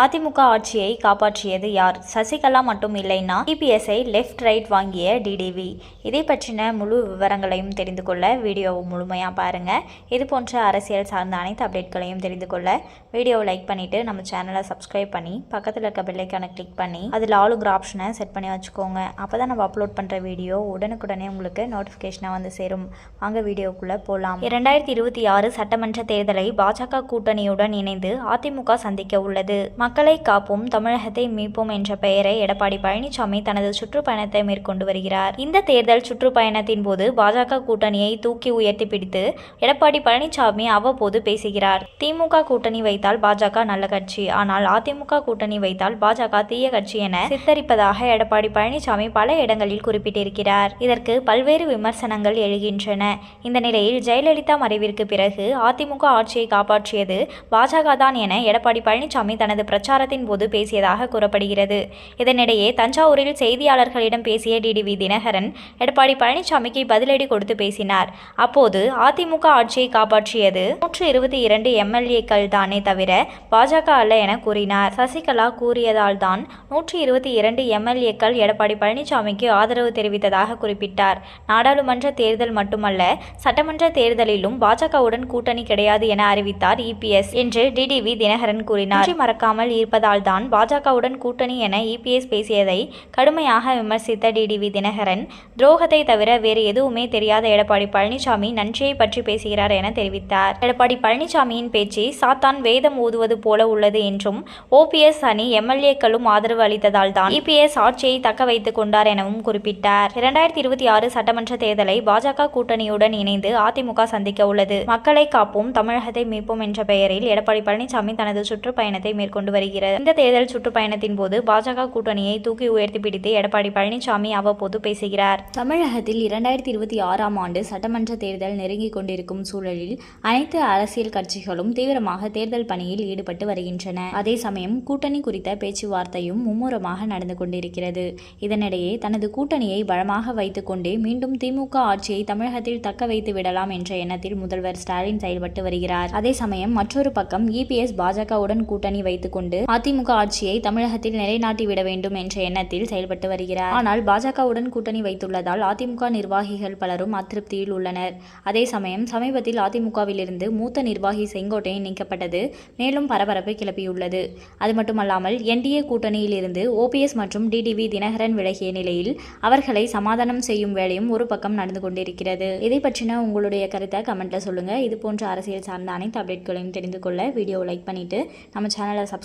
அதிமுக ஆட்சியை காப்பாற்றியது யார்? சசிகலா மட்டும் இல்லைன்னா இபிஎஸ்ஐ லெஃப்ட் ரைட் வாங்கிய டிடிவி இதை பற்றின முழு விவரங்களையும் தெரிந்து கொள்ள வீடியோவை முழுமையாக பாருங்கள் இது போன்ற அரசியல் சார்ந்த அனைத்து அப்டேட்களையும் தெரிந்து கொள்ள வீடியோவை லைக் பண்ணிவிட்டு நம்ம சேனலை சப்ஸ்கிரைப் பண்ணி பக்கத்தில் இருக்க பெல்லைக்கான கிளிக் பண்ணி அதில் ஆளுங்கிற ஆப்ஷனை செட் பண்ணி வச்சுக்கோங்க. அப்போ தான் நம்ம அப்லோட் பண்ணுற வீடியோ உடனுக்குடனே உங்களுக்கு நோட்டிஃபிகேஷனாக வந்து சேரும். வாங்க வீடியோக்குள்ளே போகலாம் இரண்டாயிரத்தி இருபத்தி ஆறு சட்டமன்ற தேர்தலை பாஜக கூட்டணியுடன் இணைந்து அதிமுக சந்திக்க உள்ளது. மக்களை காப்போம் தமிழகத்தை மீட்போம் என்ற பெயரை எடப்பாடி பழனிசாமி தனது சுற்றுப்பயணத்தை மேற்கொண்டு வருகிறார். இந்த தேர்தல் சுற்றுப்பயணத்தின் போது பாஜக கூட்டணியை தூக்கி உயர்த்தி பிடித்து எடப்பாடி பழனிசாமி அவ்வப்போது பேசுகிறார். திமுக கூட்டணி வைத்தால் பாஜக நல்ல கட்சி ஆனால் அதிமுக கூட்டணி வைத்தால் பாஜக தீய கட்சி என சித்தரிப்பதாக எடப்பாடி பழனிசாமி பல இடங்களில் குறிப்பிட்டிருக்கிறார். இதற்கு பல்வேறு விமர்சனங்கள் எழுகின்றன. இந்த நிலையில் ஜெயலலிதா மறைவிற்கு பிறகு அதிமுக ஆட்சியை காப்பாற்றியது பாஜக தான் என எடப்பாடி பழனிசாமி தனது பிரச்சாரத்தின் போது பேசியதாக கூறப்படுகிறது. இதனிடையே தஞ்சாவூரில் செய்தியாளர்களிடம் பேசிய டிடிவி தினகரன் எடப்பாடி பழனிசாமிக்கு பதிலடி கொடுத்து பேசினார். அப்போது அதிமுக ஆட்சியை காப்பாற்றியது நூற்று இருபத்தி இரண்டு எம்எல்ஏக்கள் தானே தவிர பாஜக அல்ல என கூறினார். சசிகலா கூறியதால் தான் நூற்றி இருபத்தி இரண்டு எம்எல்ஏக்கள் எடப்பாடி பழனிசாமிக்கு ஆதரவு தெரிவித்ததாக குறிப்பிட்டார். நாடாளுமன்ற தேர்தல் மட்டுமல்ல சட்டமன்ற தேர்தலிலும் பாஜகவுடன் கூட்டணி கிடையாது என அறிவித்தார் இபிஎஸ் என்று டிடிவி தினகரன் கூறினார். மறக்காமல் இருப்பதால் தான் பாஜகவுடன் கூட்டணி என இபிஎஸ் பேசியதை கடுமையாக விமர்சித்த டிடிவி தினகரன் துரோகத்தை தவிர வேறு எதுவுமே தெரியாத எடப்பாடி பழனிசாமி நன்றியை பற்றி பேசுகிறார் என தெரிவித்தார். எடப்பாடி பழனிசாமியின் பேச்சு சாத்தான் வேதம் ஊதுவது போல உள்ளது என்றும் ஓபிஎஸ் அணி எம்எல்ஏக்களும் ஆதரவு அளித்ததால் தான் இபிஎஸ் ஆட்சியை தக்க வைத்துக் கொண்டார் எனவும் குறிப்பிட்டார். இரண்டாயிரத்தி இருபத்தி ஆறு சட்டமன்ற தேர்தலை பாஜக கூட்டணியுடன் இணைந்து அதிமுக சந்திக்க உள்ளது. மக்களை காப்போம் தமிழகத்தை மீட்போம் என்ற பெயரில் எடப்பாடி பழனிசாமி தனது சுற்றுப்பயணத்தை மேற்கொண்டு வருகிறது. இந்த தேர்தல் சுற்றுப்பயணத்தின் போது பாஜக கூட்டணியை தூக்கி உயர்த்தி பிடித்து எடப்பாடி பழனிசாமி அவ்வப்போது பேசுகிறார். தமிழகத்தில் இரண்டாயிரத்தி இருபத்தி ஆறாம் ஆண்டு சட்டமன்ற தேர்தல் நெருங்கிக் கொண்டிருக்கும் சூழலில் அனைத்து அரசியல் கட்சிகளும் தீவிரமாக தேர்தல் பணியில் ஈடுபட்டு வருகின்றன. அதே சமயம் கூட்டணி குறித்த பேச்சுவார்த்தையும் மும்முரமாக நடந்து கொண்டிருக்கிறது. இதனிடையே தனது கூட்டணியை பலமாக வைத்துக்கொண்டே மீண்டும் திமுக ஆட்சியை தமிழகத்தில் தக்க வைத்து விடலாம் என்ற எண்ணத்தில் முதல்வர் ஸ்டாலின் செயல்பட்டு வருகிறார். அதே சமயம் மற்றொரு பக்கம் இபிஎஸ் பாஜகவுடன் கூட்டணி கொண்டு அதிமுக ஆட்சியை தமிழகத்தில் நிலைநாட்டி விட வேண்டும் என்ற எண்ணத்தில் செயல்பட்டு வருகிறார். ஆனால் பாஜகவுடன் கூட்டணி வைத்துள்ளதால் அதிமுக நிர்வாகிகள் பலரும் அதிருப்தியில் உள்ளனர். அதே சமயம் சமீபத்தில் அதிமுகவிலிருந்து மூத்த நிர்வாகி செங்கோட்டையன் நீக்கப்பட்டது மேலும் பரபரப்பை கிளப்பியுள்ளது. அது மட்டுமல்லாமல் என்டிஏ கூட்டணியிலிருந்து ஓபிஎஸ் மற்றும் டிடிவி தினகரன் விலகிய நிலையில் அவர்களை சமாதானம் செய்யும் வேலையும் ஒரு பக்கம் நடந்து கொண்டிருக்கிறது. இதை பற்றின உங்களுடைய கருத்தை கமெண்ட்ல சொல்லுங்க. இது போன்ற அரசியல் சார்ந்த அனைத்து அப்டேட்களையும் தெரிந்து கொள்ள வீடியோ லைக் பண்ணிட்டு நம்ம சேனலை சப்ஸ்கிரைப்